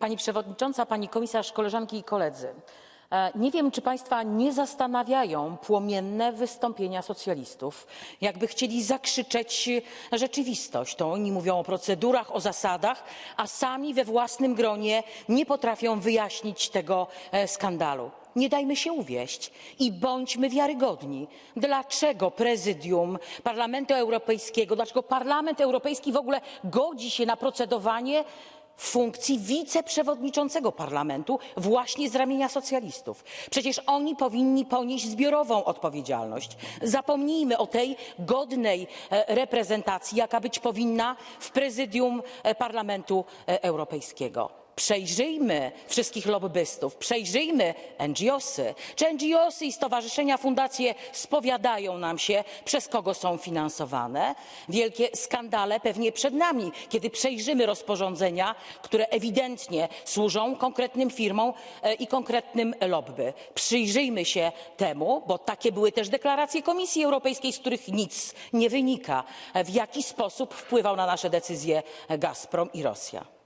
Pani przewodnicząca, pani komisarz, koleżanki i koledzy. E, Nie wiem, czy państwa nie zastanawiają płomienne wystąpienia socjalistów, jakby chcieli zakrzyczeć rzeczywistość. To oni mówią o procedurach, o zasadach, a sami we własnym gronie nie potrafią wyjaśnić tego e, skandalu. Nie dajmy się uwieść i bądźmy wiarygodni. Dlaczego prezydium Parlamentu Europejskiego, dlaczego Parlament Europejski w ogóle godzi się na procedowanie funkcji wiceprzewodniczącego parlamentu właśnie z ramienia socjalistów. Przecież oni powinni ponieść zbiorową odpowiedzialność. Zapomnijmy o tej godnej e, reprezentacji, jaka być powinna w prezydium e, Parlamentu e, Europejskiego. Przejrzyjmy wszystkich lobbystów, przejrzyjmy NGOsy. Czy NGOsy i stowarzyszenia, fundacje spowiadają nam się, przez kogo są finansowane? Wielkie skandale pewnie przed nami, kiedy przejrzymy rozporządzenia, które ewidentnie służą konkretnym firmom e, i konkretnym lobby. Przyjrzyjmy się temu, bo takie były też deklaracje Komisji Europejskiej, z których nic nie wynika, w jaki sposób wpływał na nasze decyzje Gazprom i Rosja.